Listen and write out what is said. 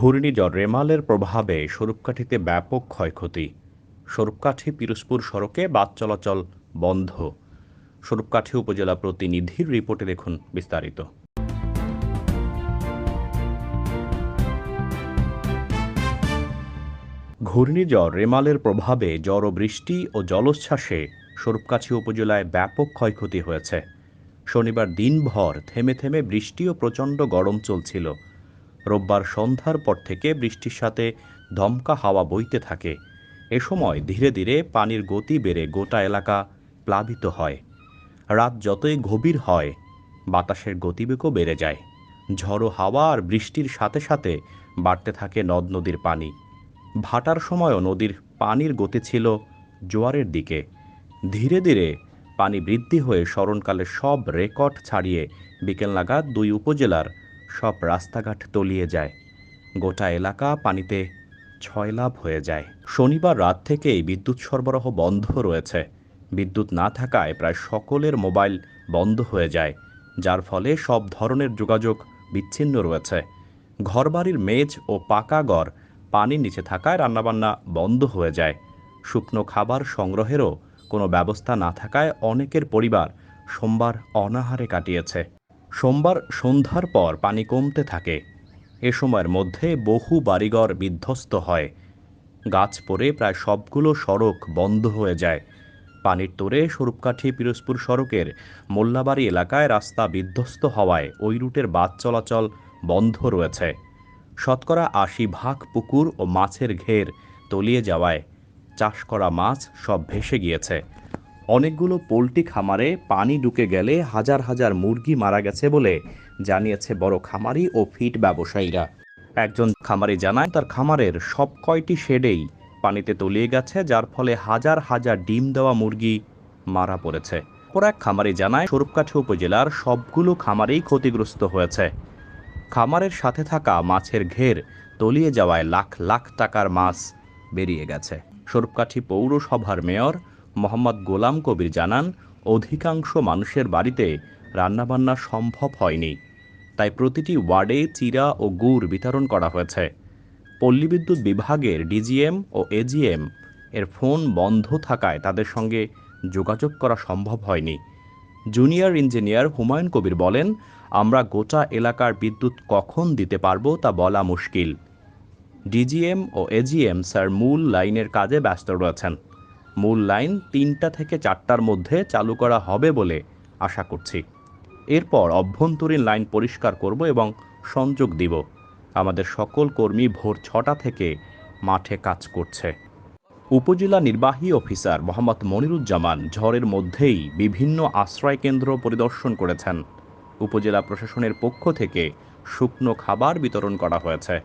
ঘূর্ণিঝড় রেমালের প্রভাবে স্বরূপকাঠিতে ব্যাপক ক্ষয়ক্ষতি। স্বরূপকাঠি পিরোজপুর সড়কে বাস চলাচল বন্ধ। স্বরূপকাঠি উপজেলা প্রতিনিধির রিপোর্টে দেখুন বিস্তারিত। ঘূর্ণিঝড় রেমালের প্রভাবে ও বৃষ্টি ও জলোচ্ছ্বাসে স্বরূপকাঠি উপজেলায় ব্যাপক ক্ষয়ক্ষতি হয়েছে। শনিবার দিনভর থেমে থেমে বৃষ্টি ও প্রচণ্ড গরম চলছিল। রোববার সন্ধ্যার পর থেকে বৃষ্টির সাথে ধমকা হাওয়া বইতে থাকে। এ সময় ধীরে ধীরে পানির গতি বেড়ে গোটা এলাকা প্লাবিত হয়। রাত যতই গভীর হয়, বাতাসের গতিবেগও বেড়ে যায়। ঝড়ো হাওয়া আর বৃষ্টির সাথে সাথে বাড়তে থাকে নদ নদীর পানি। ভাটার সময়ও নদীর পানির গতি ছিল জোয়ারের দিকে। ধীরে ধীরে পানি বৃদ্ধি হয়ে স্মরণকালে সব রেকর্ড ছাড়িয়ে বিকেল নাগাদ দুই উপজেলার সব রাস্তাঘাট তলিয়ে যায়। গোটা এলাকা পানিতে ছয়লাভ হয়ে যায়। শনিবার রাত থেকেই বিদ্যুৎ সরবরাহ বন্ধ রয়েছে। বিদ্যুৎ না থাকায় প্রায় সকলের মোবাইল বন্ধ হয়ে যায়, যার ফলে সব ধরনের যোগাযোগ বিচ্ছিন্ন রয়েছে। ঘরবাড়ির মেজ ও পাকা ঘর পানির নিচে থাকায় রান্নাবান্না বন্ধ হয়ে যায়। শুকনো খাবার সংগ্রহেরও কোনো ব্যবস্থা না থাকায় অনেকের পরিবার সোমবার অনাহারে কাটিয়েছে। সোমবার সন্ধ্যার পর পানি কমতে থাকে। এ সময়ের মধ্যে বহু বাড়িঘর বিধ্বস্ত হয়। গাছ পড়ে প্রায় সবগুলো সড়ক বন্ধ হয়ে যায়। পানির তোরে স্বরূপকাঠি পিরোজপুর সড়কের মোল্লাবাড়ি এলাকায় রাস্তা বিধ্বস্ত হওয়ায় ওই রুটের বাস চলাচল বন্ধ রয়েছে। শতকরা আশি ভাগ পুকুর ও মাছের ঘের তলিয়ে যাওয়ায় চাষ করা মাছ সব ভেসে গিয়েছে। অনেকগুলো পোলট্রি খামারে পানি ঢুকে গেলে হাজার হাজার মুরগি মারা গেছে বলে জানিয়েছে বড় খামারি ও ফিট ব্যবসায়ীরা। একজন খামারি জানায়, তার খামারের সব কয়টি শেডেই পানিতে তলিয়ে গেছে, যার ফলে হাজার হাজার ডিম দেওয়া মুরগি মারা পড়েছে। অপর এক খামারি জানায়, স্বরূপকাঠি উপজেলার সবগুলো খামারেই ক্ষতিগ্রস্ত হয়েছে। খামারের সাথে থাকা মাছের ঘের তলিয়ে যাওয়ায় লাখ লাখ টাকার মাছ বেরিয়ে গেছে। স্বরূপকাঠি পৌরসভার মেয়র মোহাম্মদ গোলাম কবির জানান, অধিকাংশ মানুষের বাড়িতে রান্নাবান্না সম্ভব হয়নি। তাই প্রতিটি ওয়ার্ডে চিরা ও গুড় বিতরণ করা হয়েছে। পল্লী বিদ্যুৎ বিভাগের ডিজিএম ও এজিএম এর ফোন বন্ধ থাকায় তাদের সঙ্গে যোগাযোগ করা সম্ভব হয়নি। জুনিয়র ইঞ্জিনিয়ার হুমায়ুন কবির বলেন, আমরা গোটা এলাকার বিদ্যুৎ কখন দিতে পারব তা বলা মুশকিল। ডিজিএম ও এজিএম স্যার মূল লাইনের কাজে ব্যস্ত রয়েছেন। মূল লাইন তিনটা থেকে চারটার মধ্যে চালু করা হবে বলে আশা করছি। এরপর অভ্যন্তরীণ লাইন পরিষ্কার করব এবং সংযোগ দিব। আমাদের সকল কর্মী ভোর ছটা থেকে মাঠে কাজ করছে। উপজেলা নির্বাহী অফিসার মোহাম্মদ মনিরুজ্জামান ঝড়ের মধ্যেই বিভিন্ন আশ্রয়কেন্দ্র পরিদর্শন করেছেন। উপজেলা প্রশাসনের পক্ষ থেকে শুকনো খাবার বিতরণ করা হয়েছে।